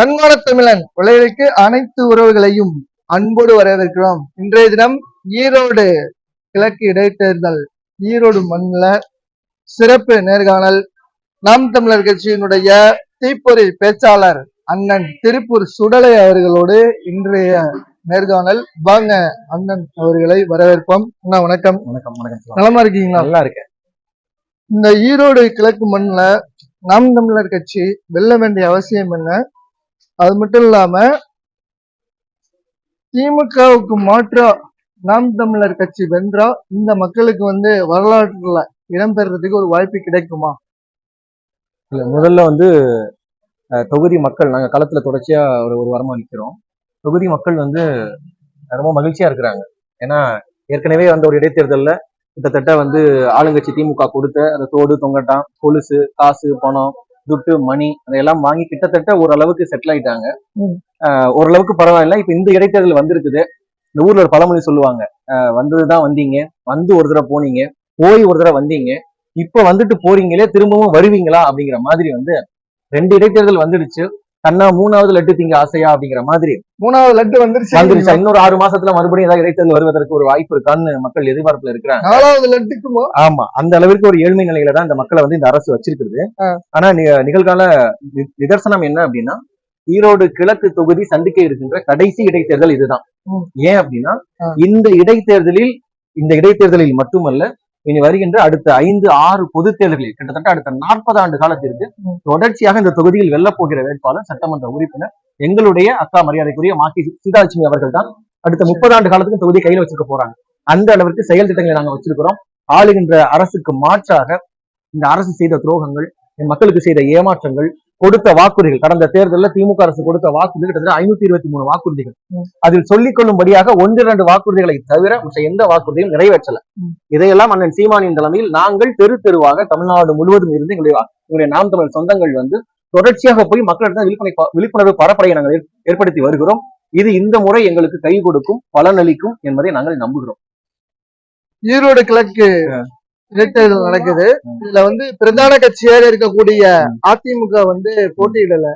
தன்மான தமிழன் உலகிற்கு அனைத்து உறவுகளையும் அன்போடு வரவேற்கிறோம். இன்றைய தினம் ஈரோடு கிழக்கு இடைத்தேர்தல் ஈரோடு மண்ணில் சிறப்பு நேர்காணல். நாம் தமிழர் கட்சியினுடைய தீப்பொறி பேச்சாளர் அண்ணன் திருப்பூர் சுடலை அவர்களோடு இன்றைய நேர்காணல். வாங்க அண்ணன் அவர்களை வரவேற்போம். அண்ணா வணக்கம். வணக்கம் வணக்கம் நலமா இருக்கீங்களா? நல்லா இருக்கேன். இந்த ஈரோடு கிழக்கு மண்ணில் நாம் தமிழர் கட்சி வெல்ல வேண்டிய அவசியம் என்ன? அது மட்டும் இல்லாம திமுகவுக்கு மாற்றா நாம் தமிழர் கட்சி வென்றா இந்த மக்களுக்கு வந்து வரலாற்றுல இடம்பெறதுக்கு ஒரு வாய்ப்பு கிடைக்குமா? இல்ல முதல்ல வந்து தொகுதி மக்கள் நாங்க களத்துல தொடர்ச்சியா ஒரு ஒரு வாரமா நிக்கிறோம். தொகுதி மக்கள் வந்து ரொம்ப மகிழ்ச்சியா இருக்கிறாங்க. ஏன்னா ஏற்கனவே வந்த ஒரு இடைத்தேர்தல்ல கிட்டத்தட்ட வந்து ஆளுங்கட்சி திமுக கொடுத்த அந்த தோடு தொங்கட்டான் கொலுசு காசு பணம் துட்டு மணி அதையெல்லாம் வாங்கி கிட்டத்தட்ட ஓரளவுக்கு செட்டில் ஆயிட்டாங்க. ஓரளவுக்கு பரவாயில்ல. இப்ப இந்த இடைத்தேர்தல் வந்திருக்குது. இந்த ஊர்ல ஒரு பழமொழி சொல்லுவாங்க. அஹ், வந்ததுதான் வந்தீங்க. வந்து ஒரு தடவை போனீங்க. போய் ஒரு தடவை வந்தீங்க. இப்ப வந்துட்டு போறீங்களே திரும்பவும் வருவீங்களா அப்படிங்கிற மாதிரி வந்து ரெண்டு இடைத்தேர்தல் வந்துடுச்சு. கண்ணா மூணாவது லட்டு திங்க ஆசையா அப்படிங்கிற மாதிரி மூணாவது லட்டு வந்துருச்சு. வந்துருச்சு. இன்னொரு ஆறு மாசத்துல மறுபடியும் ஏதாவது இடைத்தேர்தல் வருவதற்கு ஒரு வாய்ப்பு இருக்கான்னு மக்கள் எதிர்பார்ப்புல இருக்கிறாங்க. நாலாவது லட்டுக்குமோ? ஆமா. அந்த அளவிற்கு ஒரு ஏழ்மை நிலையில தான் இந்த மக்களை வந்து இந்த அரசு வச்சிருக்கிறது ஆ. ஆனா நிகழ்கால நிதர்சனம் என்ன அப்படின்னா ஈரோடு கிழக்கு தொகுதி சந்திக்க இருக்கின்ற கடைசி இடைத்தேர்தல் இதுதான். ஏன் அப்படின்னா. இந்த இடைத்தேர்தலில் இந்த இடைத்தேர்தலில் மட்டுமல்ல இனி வருகின்ற அடுத்த ஐந்து ஆறு பொது தேர்தல்களில் கிட்டத்தட்ட அடுத்த நாற்பது ஆண்டு காலத்திற்கு. தொடர்ச்சியாக இந்த தொகுதியில் வெல்லப் போகிற வேட்பாளர் சட்டமன்ற உறுப்பினர் எங்களுடைய அக்கா மரியாதைக்குரிய மாக்கி சீதாலட்சுமி அவர்கள் தான் அடுத்த முப்பது ஆண்டு காலத்துக்கு தொகுதி கையில வச்சிருக்க போறாங்க அந்த அளவிற்கு செயல் திட்டங்களை நாங்க வச்சிருக்கிறோம் ஆளுகின்ற அரசுக்கு மாற்றாக இந்த அரசு செய்த துரோகங்கள் என் மக்களுக்கு செய்த ஏமாற்றங்கள் கொடுத்த வாக்குறுதிகள் கடந்த தேர்தலில் திமுக அரசு கொடுத்த வாக்குறுதிகள் கிட்டத்தட்ட ஐநூத்தி இருபத்தி மூணு வாக்குறுதிகள். அதில் சொல்லிக் கொள்ளும்படியாக ஒன்று இரண்டு வாக்குறுதிகளை தவிர மற்ற எந்த வாக்குறுதியும் நிறைவேற்றல. இதையெல்லாம் அண்ணன் சீமானின் தலைமையில் நாங்கள் தெரு தெருவாக தமிழ்நாடு முழுவதும் இருந்து எங்களுடைய எங்களுடைய நாம் தமிழ் சொந்தங்கள் வந்து தொடர்ச்சியாக போய் மக்களிடம் விழிப்புணர்வு விழிப்புணர்வு பரப்படைய நாங்கள் ஏற்- ஏற்படுத்தி வருகிறோம். இது இந்த முறை எங்களுக்கு கை கொடுக்கும் பலனளிக்கும் என்பதை நாங்கள் நம்புகிறோம். ஈரோடு கிழக்கு இடைத்தேர்தல் நடக்குது. இதுல வந்து பிரதான கட்சியாக இருக்கக்கூடிய அதிமுக வந்து போட்டியிடல.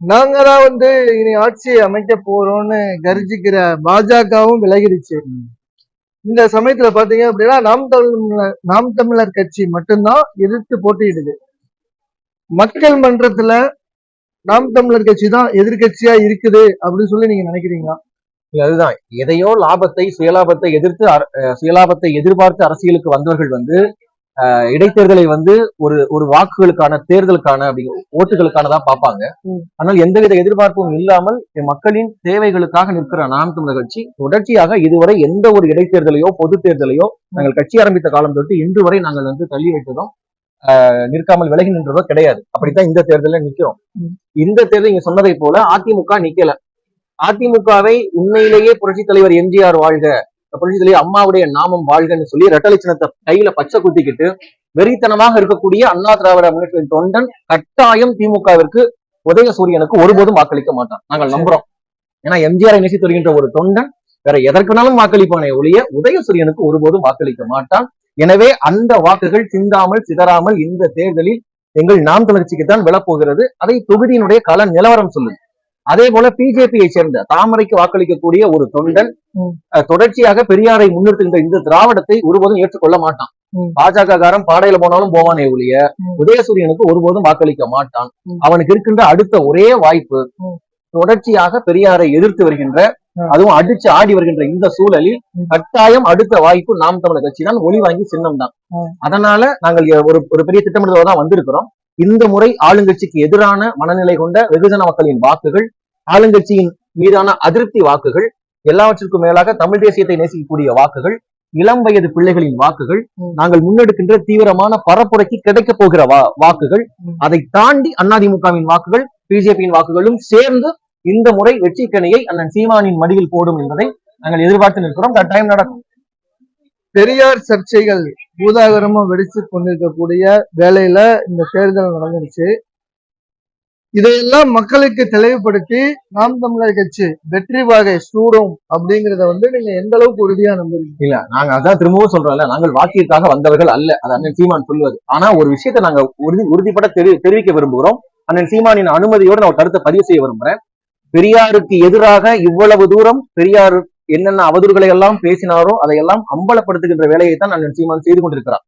நாங்க தான் வந்து இனி ஆட்சியை அமைக்க போறோம்னு கர்ஜிக்கிற பாஜகவும் விலகிடுச்சு. இந்த சமயத்துல பாத்தீங்க அப்படின்னா நாம் தமிழர் நாம் தமிழர் கட்சி மட்டும்தான் எதிர்த்து போட்டியிடுது மக்கள் மன்றத்துல நாம் தமிழர் கட்சி தான் எதிர்கட்சியா இருக்குது அப்படின்னு சொல்லி நீங்க நினைக்கிறீங்களா அதுதான். எதையோ லாபத்தை சுயலாபத்தை எதிர்த்து சுயலாபத்தை எதிர்பார்த்து அரசியலுக்கு வந்தவர்கள் வந்து அஹ், இடைத்தேர்தலை வந்து ஒரு ஒரு வாக்குகளுக்கான தேர்தலுக்கான அப்படி ஓட்டுகளுக்கானதா பார்ப்பாங்க. ம். ஆனால் எந்தவித எதிர்பார்ப்பும் இல்லாமல் மக்களின் தேவைகளுக்காக நிற்கிற நாம் தமிழர் கட்சி தொடர்ச்சியாக இதுவரை எந்த ஒரு இடைத்தேர்தலையோ பொது தேர்தலையோ நாங்கள் கட்சி ஆரம்பித்த காலம் தொட்டு இன்று வரை நாங்கள் வந்து தள்ளி வைத்ததும் நிற்காமல் விலகி நின்றதோ கிடையாது. அப்படித்தான் இந்த தேர்தலில் நிற்கிறோம். இந்த தேர்தல் நீங்க சொன்னதை போல அதிமுக நிக்கல. அதிமுகவை உண்மையிலேயே புரட்சி தலைவர் எம்ஜிஆர் வாழ்க. புரட்சி தலைவர் அம்மாவுடைய நாமம் வாழ்கன்னு சொல்லி ரெட்டலை சின்னத்தை கையில பச்சை குத்திக்கிட்டு வெறித்தனமாக இருக்கக்கூடிய அண்ணா திராவிட முன்னேற்ற தொண்டன் கட்டாயம் திமுகவிற்கு உதயசூரியனுக்கு ஒருபோதும் வாக்களிக்க மாட்டான். நாங்கள் நம்புறோம். ஏன்னா எம்ஜிஆரை நேசித்து வருகின்ற ஒரு தொண்டன் வேற எதற்குனாலும் வாக்களிப்பானே ஒழிய உதயசூரியனுக்கு ஒருபோதும் வாக்களிக்க மாட்டான். எனவே அந்த வாக்குகள் சிந்தாமல் சிதறாமல் இந்த தேர்தலில் எங்கள் நாம் தொடர்ச்சிக்கு தான் விழப்போகிறது. அதை தொகுதியினுடைய கள நிலவரம் சொல்லுது. அதே போல பிஜேபியை சேர்ந்த தாமரைக்கு வாக்களிக்கக்கூடிய ஒரு தொண்டன் தொடர்ச்சியாக பெரியாரை முன்னிறுத்துகின்ற இந்த திராவிடத்தை ஒருபோதும் ஏற்றுக்கொள்ள மாட்டான். பாஜக காரன் பாடையில போனாலும் போவானே ஒழிய. உதயசூரியனுக்கு ஒருபோதும் வாக்களிக்க மாட்டான். அவனுக்கு இருக்கின்ற அடுத்த ஒரே வாய்ப்பு. தொடர்ச்சியாக பெரியாரை எதிர்த்து வருகின்ற. அதுவும் அடிச்சு ஆடி வருகின்ற இந்த சூழலில். கட்டாயம் அடுத்த வாய்ப்பு நாம் தமிழர் கட்சி தான் ஒளி வாங்கி சின்னம் தான். அதனால நாங்கள் ஒரு ஒரு பெரிய திட்டமிடுதலோட தான் வந்திருக்கிறோம் இந்த முறை ஆளுங்கட்சிக்கு எதிரான மனநிலை கொண்ட வெகுஜன மக்களின் வாக்குகள் ஆளுங்கட்சியின் மீதான அதிருப்தி வாக்குகள் எல்லாவற்றிற்கும் மேலாக தமிழ் தேசியத்தை நேசிக்கக்கூடிய வாக்குகள் இளம் வயது பிள்ளைகளின் வாக்குகள். நாங்கள் முன்னெடுக்கின்ற தீவிரமான பரப்புரைக்கு கிடைக்க போகிற வா வாக்குகள். அதை தாண்டி அதிமுகவின் வாக்குகள் பிஜேபியின் வாக்குகளும் சேர்ந்து இந்த முறை வெற்றிக்கணியை அண்ணன் சீமானின் மடியில் போடும் என்பதை நாங்கள் எதிர்பார்த்து நிற்கிறோம் கட்டாயம் நடக்கும் பெரியார் சர்ச்சைகள் பூதாகரமா வெடிச்சு கொண்டிருக்கக்கூடிய வேலையில இந்த தேர்தல் நடந்துருச்சு. இதையெல்லாம் மக்களுக்கு தெளிவுபடுத்தி நாம் தமிழர் கட்சி வெற்றி வாகை சூடும் அப்படிங்கறத வந்து நீங்க எந்த அளவுக்கு உறுதியா நம்புறீங்க? இல்ல நாங்க அதான் திரும்பவும் சொல்றோம்ல நாங்கள் வாக்கிற்காக வந்தவர்கள் அல்ல அது அண்ணன் சீமான் சொல்வது ஆனா ஒரு விஷயத்தை நாங்க உறுதி உறுதிப்பட தெரி தெரிவிக்க விரும்புகிறோம். அண்ணன் சீமானின் அனுமதியோடு நான் கருத்தை பதிவு செய்ய விரும்புறேன். பெரியாருக்கு எதிராக இவ்வளவு தூரம் பெரியார் என்னென்ன அவதூறுகளை எல்லாம் பேசினாரோ அதையெல்லாம் அம்பலப்படுத்துகின்ற வேலையை தான் நான் நிச்சயமாக செய்து கொண்டிருக்கிறார்.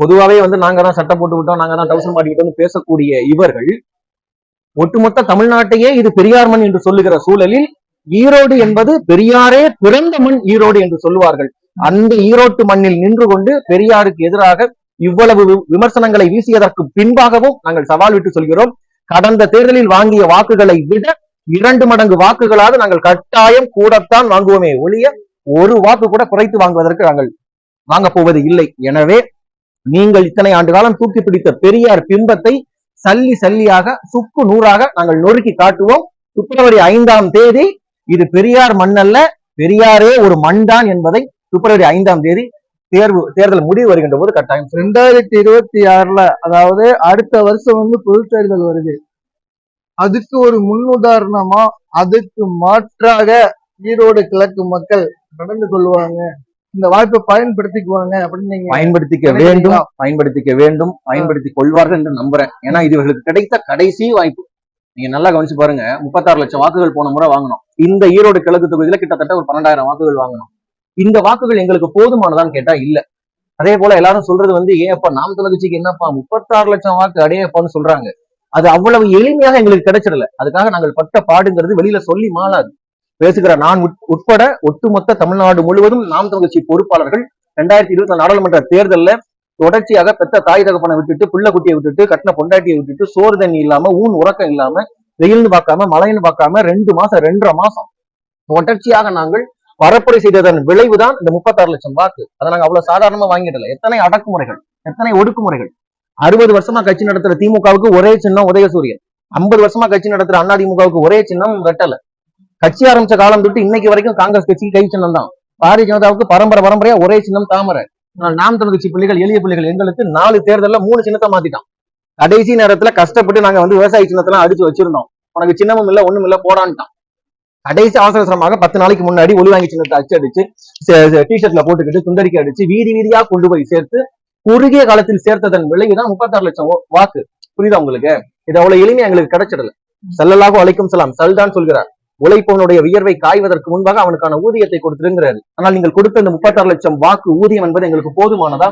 பொதுவாகவே வந்து நாங்க தான் சட்டம் போட்டு விட்டோம் நாங்க தான் டவுசர் மாட்டிக்கிட்டோம்னு பேசக்கூடிய இவர்கள் ஒட்டுமொத்த தமிழ்நாட்டையே இது பெரியார் மண் என்று சொல்லுகிற சூழலில் ஈரோடு என்பது பெரியாரே பிறந்த மண் ஈரோடு என்று சொல்லுவார்கள். அந்த ஈரோட்டு மண்ணில் நின்று கொண்டு பெரியாருக்கு எதிராக இவ்வளவு விமர்சனங்களை வீசியதற்கு பின்பாகவும் நாங்கள் சவால் விட்டு சொல்கிறோம். கடந்த தேர்தலில் வாங்கிய வாக்குகளை விட இரண்டு மடங்கு வாக்குகளாவது நாங்கள் கட்டாயம் கூடத்தான் வாங்குவோமே ஒழிய ஒரு வாக்கு கூட குறைத்து வாங்குவதற்கு நாங்கள் வாங்க போவது இல்லை. எனவே நீங்கள் இத்தனை ஆண்டு காலம் தூக்கி பிடித்த பெரியார் பிம்பத்தை சல்லி சல்லியாக சுக்கு நூறாக நாங்கள் நொறுக்கி காட்டுவோம். பிப்ரவரி ஐந்தாம் தேதி இது பெரியார் மண்ணல்ல பெரியாரே ஒரு மண்தான் என்பதை பிப்ரவரி ஐந்தாம் தேதி தேர்வு தேர்தல் முடிவு வருகின்ற போது கட்டாயம் ரெண்டாயிரத்தி இருபத்தி ஆறுல அதாவது அடுத்த வருஷம் வந்து பொது தேர்தல் வருது. அதுக்கு ஒரு முன்னுதாரணமா அதுக்கு மாற்றாக ஈரோடு கிழக்கு மக்கள் நடந்து கொள்வாங்க. இந்த வாய்ப்பை பயன்படுத்திக்குவாங்க அப்படின்னு நீங்க பயன்படுத்திக்க? வேண்டும் பயன்படுத்திக்க வேண்டும் பயன்படுத்திக் கொள்வார்கள் என்று நம்புறேன். ஏன்னா இது இவர்களுக்கு கிடைத்த கடைசி வாய்ப்பு. நீங்க நல்லா கவனிச்சு பாருங்க. முப்பத்தாறு லட்சம் வாக்குகள் போன முறை வாங்கணும் இந்த ஈரோடு கிழக்கு தொகுதியில கிட்டத்தட்ட ஒரு பன்னெண்டாயிரம் வாக்குகள் வாங்கணும் இந்த வாக்குகள் எங்களுக்கு போதுமானதான்னு கேட்டா இல்ல. அதே போல எல்லாரும் சொல்றது வந்து ஏப்பா நாம் தொலைச்சிக்கு என்னப்பா? முப்பத்தாறு லட்சம் வாக்கு அடையப்பான்னு சொல்றாங்க. அது அவ்வளவு எளிமையாக எங்களுக்கு கிடைச்சிடல. அதுக்காக நாங்கள் பட்ட பாடுங்கிறது வெளியில சொல்லி மாறாது. பேசுகிற நான் உட்- உட்பட ஒட்டுமொத்த தமிழ்நாடு முழுவதும் நாம் தமிழ் பொறுப்பாளர்கள் ரெண்டாயிரத்தி இருபத்தி நாடாளுமன்ற தேர்தலில் தொடர்ச்சியாக பெத்த தாய் தகப்பனை விட்டுட்டு புள்ள குட்டியை விட்டுட்டு கட்டின பொண்டாட்டியை விட்டுட்டு சோறு தண்ணி இல்லாம ஊன் உறக்கம் இல்லாம வெயில்னு பார்க்காம மழைன்னு பார்க்காம ரெண்டு மாசம் ரெண்டரை மாசம் தொடர்ச்சியாக நாங்கள் பரப்புரை செய்ததன் விளைவுதான் இந்த முப்பத்தாறு லட்சம் வாக்கு. அதை நாங்க அவ்வளவு சாதாரணமா வாங்கிடல. எத்தனை அடக்குமுறைகள் எத்தனை ஒடுக்குமுறைகள் அறுபது வருஷமா கட்சி நடத்துற திமுகவுக்கு ஒரே சின்னம் உதயசூரியன். ஐம்பது வருஷமா கட்சி நடத்துற அதிமுகவுக்கு ஒரே சின்னம் வெட்டல. கட்சி ஆரம்பிச்ச காலம் தொட்டு இன்னைக்கு வரைக்கும் காங்கிரஸ் கட்சி கை சின்னம் தான். பாரதிய ஜனதாவுக்கு பரம்பரை பரம்பரையா ஒரே சின்னம் தாமரை. ஆனால் நாம் தமிழ் கட்சி பிள்ளைகள் எளிய பிள்ளைகள் எங்களுக்கு நாலு தேர்தலில் மூணு சின்னத்தை மாத்திட்டான். கடைசி நேரத்துல கஷ்டப்பட்டு நாங்க வந்து விவசாய சின்னத்தெல்லாம் அடிச்சு வச்சிருந்தோம். உனக்கு சின்னமும் இல்ல ஒண்ணும் இல்ல போடான்ட்டான். கடைசி அவசரமாக பத்து நாளைக்கு முன்னாடி ஒளி வாங்கி சின்னத்தை அச்சு அடிச்சு டிஷர்ட்ல போட்டுக்கிட்டு சுந்தரிக்க அடிச்சு வீதி வீதியா கொண்டு போய் சேர்த்து குறுகிய காலத்தில் சேர்த்ததன் விலையுதான் முப்பத்தாறு லட்சம் வாக்கு. புரியுதா உங்களுக்கு? இது அவ்வளவு எளிமையா எங்களுக்கு கிடைச்சிடல. சல்லல்லாஹு அழைக்கும் சலாம். சல்தான் சொல்கிறார் உழைப்பவனுடைய வியர்வை காய்வதற்கு முன்பாக அவனுக்கான ஊதியத்தை கொடுத்திருங்கிறாரு ஆனால் நீங்கள் கொடுத்த இந்த முப்பத்தாறு லட்சம் வாக்கு ஊதியம் என்பது எங்களுக்கு போதுமானதா?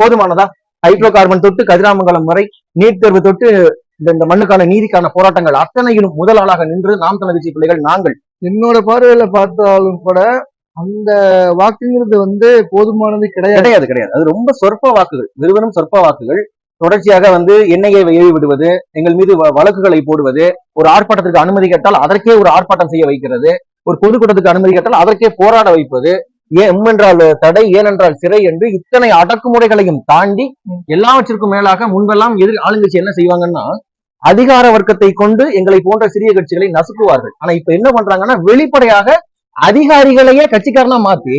போதுமானதா? ஹைட்ரோ கார்பன் தொட்டு கதிராமங்கலம் வரை நீட் தேர்வு தொட்டு இந்த மண்ணுக்கான நீதிக்கான போராட்டங்கள் அத்தனையிலும் முதல் ஆளாக நின்று நாம் தமிழ் பிள்ளைகள் நாங்கள். என்னோட பார்வையில பார்த்தாலும் கூட அந்த வாக்குங்கிறது வந்து போதுமானது கிடையாது. கிடையாது கிடையாது. அது ரொம்ப சொற்ப வாக்குகள் நிறுவனம் சொற்ப வாக்குகள். தொடர்ச்சியாக வந்து எண்ணெயை ஏவி விடுவது எங்கள் மீது வ- வழக்குகளை போடுவது ஒரு ஆர்ப்பாட்டத்திற்கு அனுமதி கேட்டால் அதற்கே ஒரு ஆர்ப்பாட்டம் செய்ய வைக்கிறது ஒரு பொதுக்கூட்டத்துக்கு அனுமதி கேட்டால் அதற்கே போராட வைப்பது ஏன் எம் என்றால் தடை ஏன் என்றால் சிறை என்று இத்தனை அடக்குமுறைகளையும் தாண்டி எல்லாவற்றிற்கும் மேலாக முன்பெல்லாம் எதிர் ஆளுங்கட்சி என்ன செய்வாங்கன்னா அதிகார வர்க்கத்தை கொண்டு எங்களை போன்ற சிறிய கட்சிகளை நசுக்குவார்கள். ஆனா இப்ப என்ன பண்றாங்கன்னா வெளிப்படையாக அதிகாரிகளையே கட்சிக்காரனா மாத்தி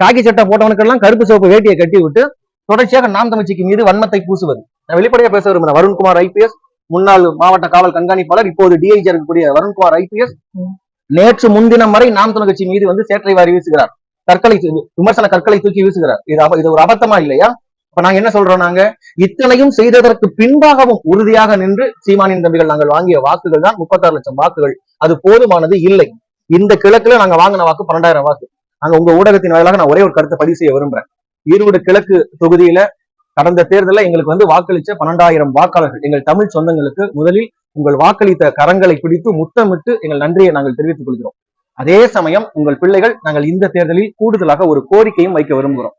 காக்கி சட்டை போட்டவனுக்கெல்லாம் கருப்பு சிவப்பு வேட்டியை கட்டி விட்டு தொடர்ச்சியாக நாம் தமிழ்ச்சிக்கு மீது வன்மத்தை பூசுவது. நான் வெளிப்படையா பேச விரும்புறேன் வருண்குமார் ஐபிஎஸ் முன்னாள் மாவட்ட காவல் கண்காணிப்பாளர் இப்போது டிஐஜி இருக்கக்கூடிய வருண்குமார் ஐபிஎஸ். நேற்று முன்தினம் வரை நாம் தமிழ் கட்சி மீது வந்து சேற்றை வாரி வீசுகிறார். கற்களை விமர்சன கற்களை தூக்கி வீசுகிறார். இது இது ஒரு அபத்தமா இல்லையா? இப்ப நாங்க என்ன சொல்றோம் நாங்க? இத்தனையும் செய்ததற்கு பின்பாகவும் உறுதியாக நின்று சீமானின் தம்பிகள் நாங்கள் வாங்கிய வாக்குகள் தான் முப்பத்தாறு லட்சம் வாக்குகள். அது போதுமானது இல்லை. இந்த கிழக்குல நாங்க வாங்கின வாக்கு பன்னெண்டாயிரம் வாக்கு. நாங்க உங்க ஊடகத்தின் வாயிலாக நான் ஒரே ஒரு கருத்தை பதிவு செய்ய விரும்புறேன். ஈரோடு கிழக்கு தொகுதியில கடந்த தேர்தலில் எங்களுக்கு வந்து வாக்களிச்ச பன்னெண்டாயிரம் வாக்காளர்கள் எங்கள் தமிழ் சொந்தங்களுக்கு முதலில் உங்கள் வாக்களித்த கரங்களை பிடித்து முத்தமிட்டு எங்கள் நன்றியை நாங்கள் தெரிவித்துக் கொள்கிறோம். அதே சமயம் உங்கள் பிள்ளைகள் நாங்கள் இந்த தேர்தலில் கூடுதலாக ஒரு கோரிக்கையும் வைக்க விரும்புகிறோம்.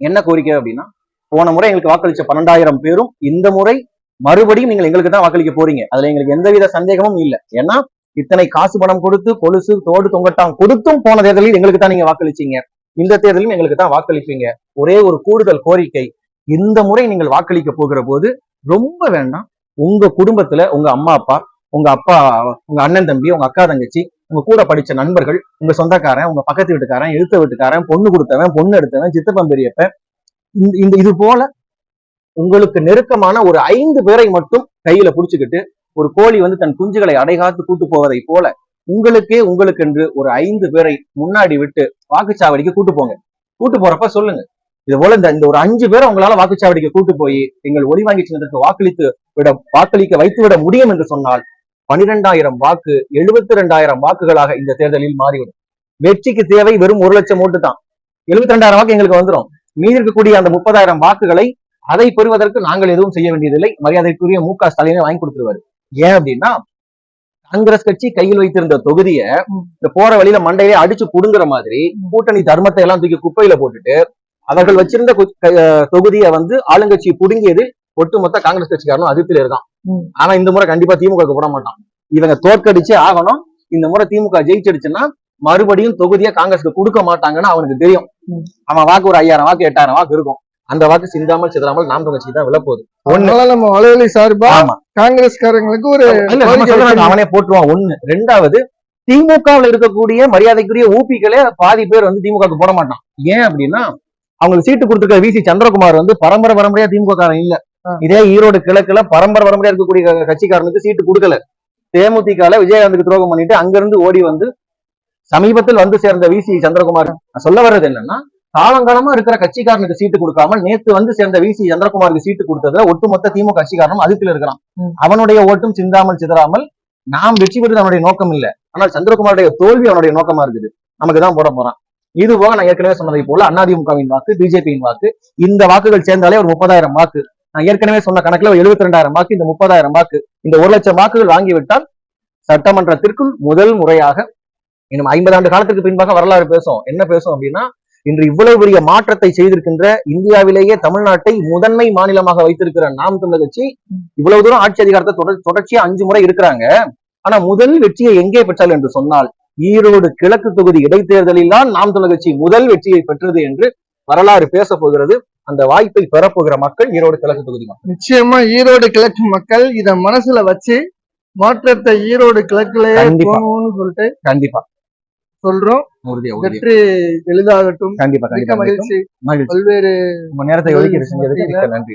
என்ன கோரிக்கை அப்படின்னா போன முறை எங்களுக்கு வாக்களிச்ச பன்னெண்டாயிரம் பேரும் இந்த முறை மறுபடியும் நீங்கள் எங்களுக்கு தான் வாக்களிக்க போறீங்க. அதுல எங்களுக்கு எந்தவித சந்தேகமும் இல்லை. ஏன்னா இத்தனை காசு பணம் கொடுத்து கொலுசு தோடு தொங்கட்டாம் கொடுத்தும் போன தேர்தலில் எங்களுக்கு தான் நீங்க வாக்களிச்சீங்க. இந்த தேர்தலும் எங்களுக்கு தான் வாக்களிப்பீங்க. ஒரே ஒரு கூடுதல் கோரிக்கை. இந்த முறை நீங்கள் வாக்களிக்க போகிற போது ரொம்ப வேண்டாம். உங்க குடும்பத்துல உங்க அம்மா அப்பா உங்க அப்பா உங்க அண்ணன் தம்பி உங்க அக்கா தங்கச்சி உங்க கூட படிச்ச நண்பர்கள் உங்க சொந்தக்காரன் உங்க பக்கத்து வீட்டுக்காரன் எழுத்த வீட்டுக்காரன் பொண்ணு கொடுத்தவன் பொண்ணு எடுத்தவன் சித்தப்பன் பெரியப்ப இந்த இந்த இது போல உங்களுக்கு நெருக்கமான ஒரு ஐந்து பேரை மட்டும் கையில புடிச்சுக்கிட்டு ஒரு கோழி வந்து தன் குஞ்சுகளை அடைகாத்து கூட்டு போவதை போல உங்களுக்கே உங்களுக்கென்று ஒரு ஐந்து பேரை முன்னாடி விட்டு வாக்குச்சாவடிக்கு கூட்டு போங்க. கூட்டு போறப்ப சொல்லுங்க. இது போல இந்த இந்த ஒரு அஞ்சு பேரை உங்களால வாக்குச்சாவடிக்கு கூட்டு போய் எங்கள் ஒளி வாங்கி சின்னத்திற்கு வாக்களித்து விட வாக்களிக்க வைத்து விட முடியும் என்று சொன்னால் பனிரெண்டாயிரம் வாக்கு எழுபத்தி ரெண்டாயிரம் வாக்குகளாக இந்த தேர்தலில் மாறிவிடும். வெற்றிக்கு தேவை வெறும் ஒரு லட்சம் ஓட்டு தான். எழுபத்தி ரெண்டாயிரம் வாக்கு எங்களுக்கு வந்துடும் மீதி இருக்கக்கூடிய அந்த முப்பதாயிரம் வாக்குகளை அதை பெறுவதற்கு நாங்கள் எதுவும் செய்ய வேண்டியதில்லை. மரியாதைக்குரிய மு க ஸ்டாலினை வாங்கி கொடுத்துருவாரு. ஏன் அப்படின்னா காங்கிரஸ் கட்சி கையில் வைத்திருந்த தொகுதியை இந்த போற வழியில மண்டையிலே அடிச்சு புடுங்குற மாதிரி கூட்டணி தர்மத்தை எல்லாம் தூக்கி குப்பையில போட்டுட்டு அவர்கள் வச்சிருந்த தொகுதியை வந்து ஆளுங்கட்சி புடுங்கியது ஒட்டுமொத்த காங்கிரஸ் கட்சிக்காரனும் அதிருப்தியில இருக்கான். ஆனா இந்த முறை கண்டிப்பா திமுக போட மாட்டான். இவங்க தோற்கடிச்சே ஆகணும். இந்த முறை திமுக ஜெயிச்சிடுச்சுன்னா மறுபடியும் தொகுதியை காங்கிரஸ்க்கு கொடுக்க மாட்டாங்கன்னு அவனுக்கு தெரியும். அவன் வாக்கு ஒரு ஐயாயிரம் வாக்கு எட்டாயிரம் வாக்கு இருக்கும். அந்த வாக்கு சிந்தாமல் சிதறாமல் நாம் கட்சிக்கு தான் விழப்போகுது. ஒண்ணு. அதனால நம்ம வலைவலி சார்பா காங்கிரஸ்காரங்களுக்கு ஒரு. அவனே போட்டுருவான். ஒண்ணு. ரெண்டாவது திமுகவில் இருக்கக்கூடிய மரியாதைக்குரிய ஊபிகளே பாதி பேர் வந்து திமுகவுக்கு போட மாட்டான். ஏன் அப்படின்னா அவங்களுக்கு சீட்டு கொடுத்துருக்க வி சி சந்திரகுமார் வந்து பரம்பரை பரம்பரையா திமுக இல்ல. இதே ஈரோடு கிழக்குல பரம்பரை பரம்பரையா இருக்கக்கூடிய கட்சிக்காரனுக்கு சீட்டு கொடுக்கல. தேமுதிகல விஜயகாந்துக்கு துரோகம் பண்ணிட்டு அங்கிருந்து ஓடி வந்து சமீபத்தில் வந்து சேர்ந்த வி சி சந்திரகுமார். நான் சொல்ல வர்றது என்னன்னா காலங்காலமா இருக்கிற கட்சிக்காரனுக்கு சீட்டு கொடுக்காம நேத்து வந்து சேர்ந்த வி சி சந்திரகுமாருக்கு சீட்டு கொடுத்ததுல ஒட்டுமொத்த திமுக கட்சிக்காரனும் அதுக்குள்ள இருக்கிறான். அவனுடைய ஓட்டும் சிந்தாமல் சிதறாமல் நாம் வெற்றி பெறுவது அவனுடைய நோக்கம் இல்ல. ஆனால் சந்திரகுமாருடைய தோல்வி அவனுடைய நோக்கமா இருக்குது. நமக்கு தான் போட போறான். இது போக நான் ஏற்கனவே சொன்னதை போல அதிமுகவின் வாக்கு பிஜேபியின் வாக்கு இந்த வாக்குகள் சேர்ந்தாலே ஒரு முப்பதாயிரம் வாக்கு. நான் ஏற்கனவே சொன்ன கணக்குல ஒரு எழுபத்தி ரெண்டாயிரம் வாக்கு இந்த முப்பதாயிரம் வாக்கு இந்த ஒரு லட்சம் வாக்குகள் வாங்கிவிட்டால் சட்டமன்றத்திற்குள் முதல் முறையாக இன்னும் ஐம்பது ஆண்டு காலத்துக்கு பின்பாக வரலாறு பேசும். என்ன பேசும் அப்படின்னா இன்று இவ்வளவு பெரிய மாற்றத்தை செய்திருக்கின்ற இந்தியாவிலேயே தமிழ்நாட்டை முதன்மை மாநிலமாக வைத்திருக்கிற நாம் தமிழர் கட்சி இவ்வளவு தூரம் ஆட்சி அதிகாரத்தை தொடர் தொடர்ச்சியா அஞ்சு முறை இருக்கிறாங்க. ஆனா முதல் வெற்றியை எங்கே பெற்றால் என்று சொன்னால் ஈரோடு கிழக்கு தொகுதி இடைத்தேர்தலில் தான் நாம் தமிழர் கட்சி முதல் வெற்றியை பெற்றது என்று வரலாறு பேச போகிறது. அந்த வாய்ப்பை பெறப்போகிற மக்கள் ஈரோடு கிழக்கு தொகுதி மக்கள். நிச்சயமா ஈரோடு கிழக்கு மக்கள் இத மனசுல வச்சு மாற்றத்தை ஈரோடு கிழக்குலயே சொல்லிட்டு கண்டிப்பா. சொல்றோம். வெற்றி எளிதாகட்டும் கண்டிப்பா கண்டிப்பா மகிழ்ச்சி. பல்வேறு நேரத்தை ஒதுக்கி நன்றி நன்றி.